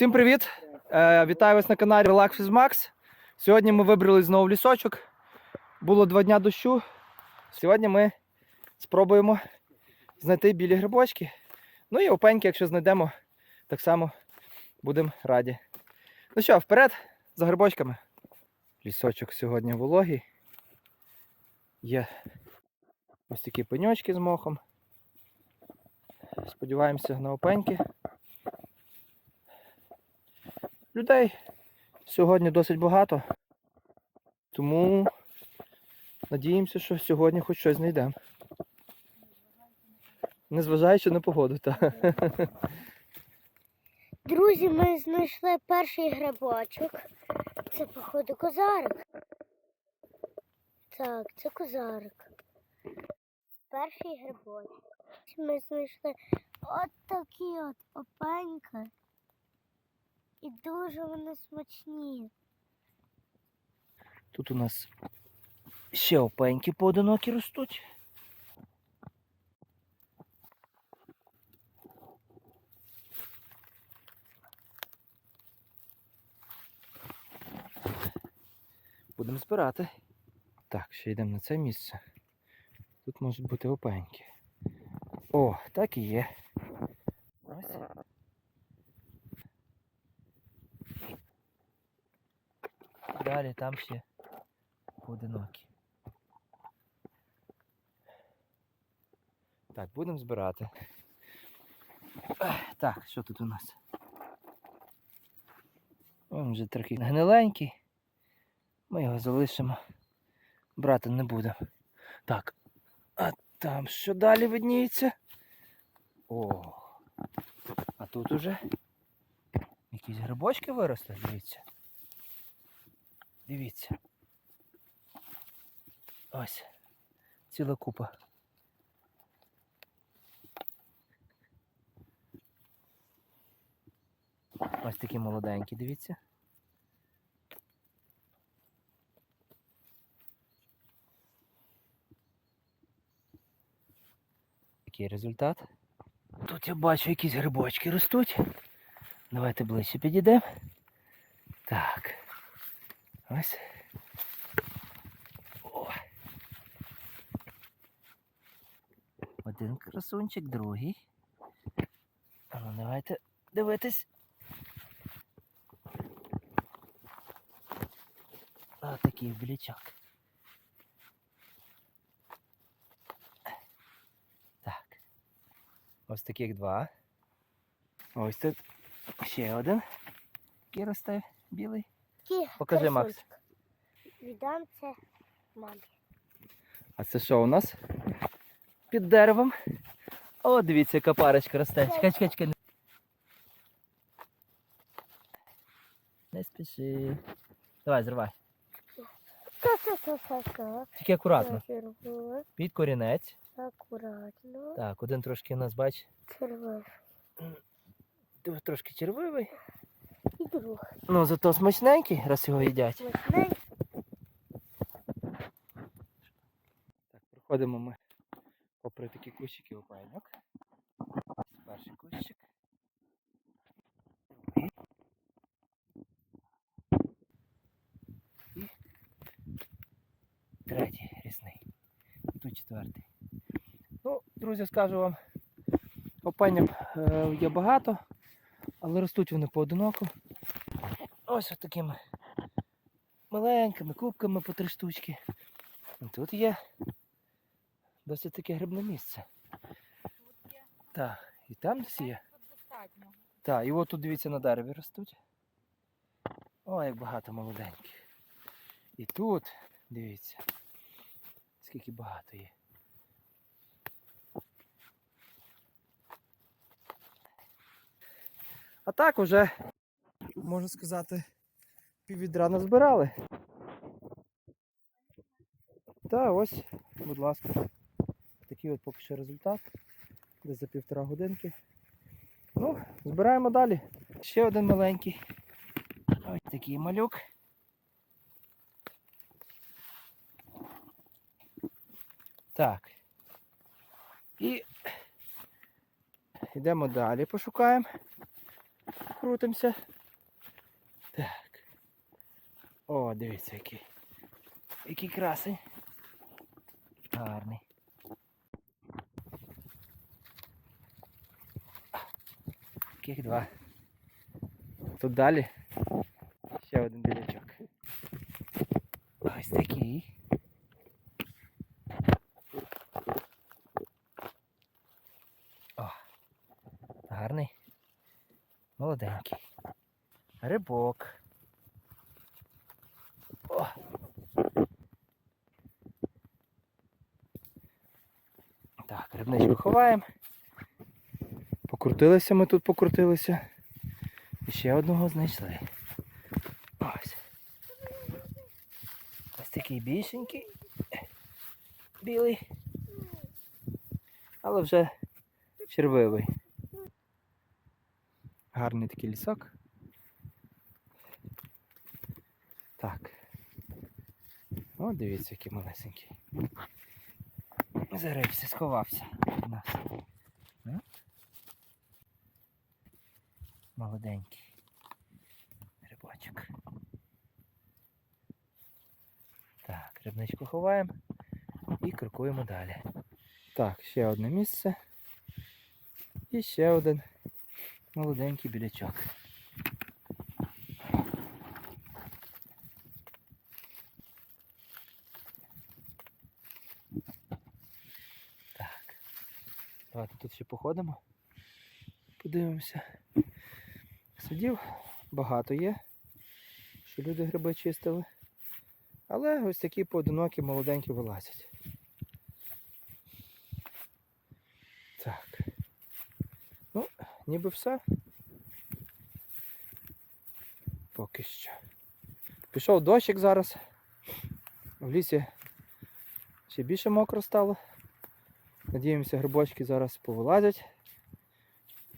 Всім привіт! Е, вітаю вас на каналі Relax with Max. Сьогодні ми вибрали знову лісочок. Було два дня дощу. Сьогодні ми спробуємо знайти білі грибочки. Ну і опеньки, якщо знайдемо, так само будемо раді. Ну що, вперед за грибочками. Лісочок сьогодні вологий. Є ось такі пеньочки з мохом. Сподіваємося на опеньки. Людей сьогодні досить багато. Тому надіємося, що сьогодні хоч щось знайдемо. Незважаючи на погоду, так. Друзі, ми знайшли перший грибочок. Це, походу, козарик. Так, це козарик. Перший грибочок. Ми знайшли от такі от опеньки. І дуже вони смачні. Тут у нас ще опеньки поодинокі ростуть. Будемо збирати. Так, ще йдемо на це місце. Тут можуть бути опеньки. О, так і є. Ось. Далі там ще поодинокі. Так, будемо збирати. Так, що тут у нас? Він вже трохи гниленький. Ми його залишимо. Брати не будемо. Так. А там що далі видніється? О. А тут уже якісь грибочки виросли, дивіться. Дивіться. Ось. Ціла купа. Ось такі молоденькі, дивіться. Такий результат. Тут я бачу якісь грибочки ростуть. Давайте ближче підійдемо. Так. Ось. О. Один красунчик, другий. Ну давайте дивитись. А такий білячок. Так. Ось таких два. Ось тут ще один. Який росте білий. Покажи, Макс. Віддам це мамі. А це що у нас? Під деревом. О, дивіться, яка парочка росте. Чекай, чекай, чекай. Не спіши. Давай, зривай. Тільки акуратно. Під корінець. акуратно. Так, один трошки у нас, бач, тр- трошки червивий. Друг. Ну, зато смачненький, раз його їдять. Смачний. Так, проходимо ми попри такі кущики опайнок. Перший кущик. І третій рісний. Тут четвертий. Ну, друзі, скажу вам, опеньок е, є багато, але ростуть вони поодиноко. Ось такими маленькими кубками по три штучки. Тут є досить таке грибне місце. Так, і там десь є. Так, і от тут дивіться на дереві ростуть. О, як багато молоденьких. І тут, дивіться, скільки багато є. А так уже, можна сказати, піввідра назбирали. Та ось, будь ласка, такий от поки що результат. Десь за півтора годинки. Ну, збираємо далі. Ще один маленький. Ось такий малюк. Так. І йдемо далі, пошукаємо. Крутимося. О, дивіться, який. Який красень. Гарний. Таких два. Тут далі ще один білячок. Ось такий. О, гарний. Молоденький. Рибок. О. Так, рибничку ховаємо. Покрутилися ми тут, покрутилися. І ще одного знайшли. Ось. Ось такий більшенький. Білий. Але вже червивий. Гарний такий лісок. Так. О, дивіться, який малесенький. Зарився, сховався від нас. Молоденький. Рибочок. Так, рибничку ховаємо і крокуємо далі. Так, ще одне місце. І ще один молоденький білячок. Давайте тут ще походимо. Подивимося. Судів багато є, що люди гриби чистили. Але ось такі поодинокі молоденькі вилазять. Так. Ну, ніби все. Поки що. Пішов дощик зараз. В лісі ще більше мокро стало. Надіємося, грибочки зараз повилазять.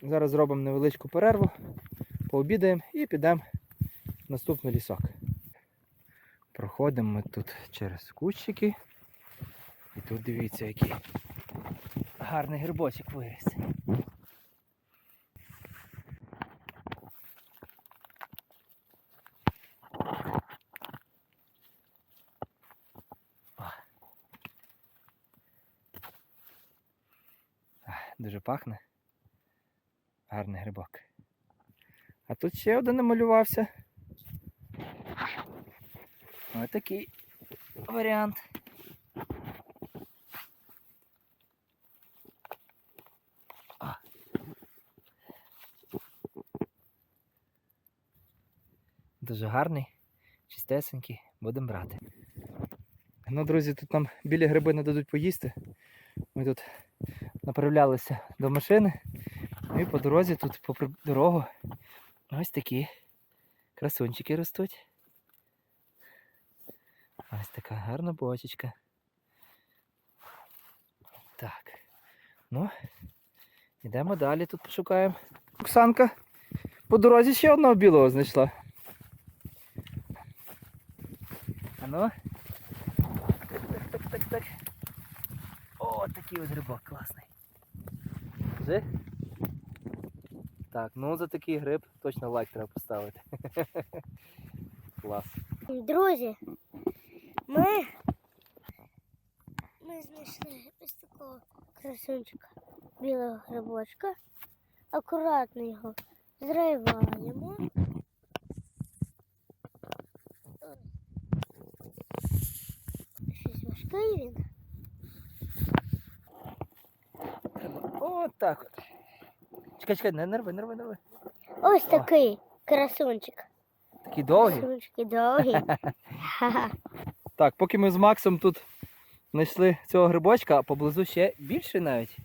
Зараз зробимо невеличку перерву, пообідаємо і підемо в наступний лісок. Проходимо ми тут через кущики. І тут дивіться, який гарний грибочок виріс. Дуже пахне. Гарний грибок. А тут ще один намалювався. Ось такий варіант. Дуже гарний, чистесенький, будемо брати. Ну, друзі, тут нам білі гриби не дадуть поїсти. Ми тут направлялися до машини. Ну і по дорозі тут попри дорогу ось такі красунчики ростуть. Ось така гарна бочечка. Так. Ну, йдемо далі, тут пошукаємо. Оксанка по дорозі ще одного білого знайшла. А ну. Так, так, так, так. О, такий ось грибок класний. Вже? Так, ну за такий гриб точно лайк треба поставити. Клас. Друзі, ми, ми знайшли ось такого красунчика білого грибочка. Акуратно його зриваємо. Щось важкий він. Треба. О, так от. Чекай, чекай, не нерви, нерви, нерви. Ось такий красунчик. Такий довгий. Красунчики довгі. Ха-ха. Так, поки ми з Максом тут знайшли цього грибочка, а поблизу ще більше навіть.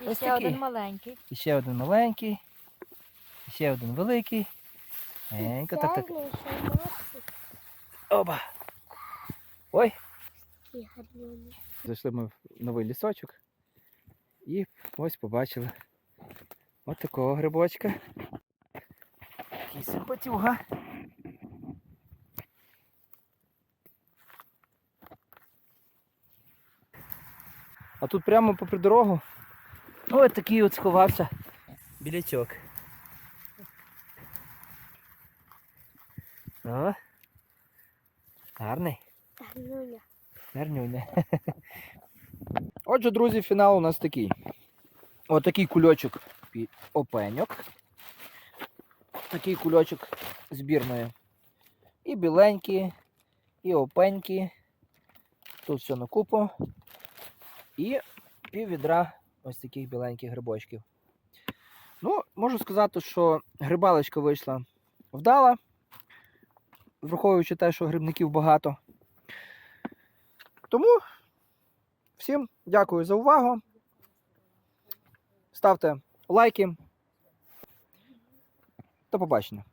І Ось ще такий. один маленький. І ще один маленький, і ще один великий. Енько, так, так. Максик. Оба. Ой. Зайшли ми в новий лісочок і ось побачили от такого грибочка. Такий симпатюга. А тут прямо попри дорогу ось такий от сховався білячок. О. Гарний. Нуня. Гарнюня. Отже, друзі, фінал у нас такий. Отакий кульочок опеньок. Такий кульочок збірної. І біленькі, і опенькі. Тут все на купу. І пів відра ось таких біленьких грибочків. Ну, можу сказати, що грибалочка вийшла вдала, враховуючи те, що грибників багато. Тому всім дякую за увагу. Ставте лайки. До побачення.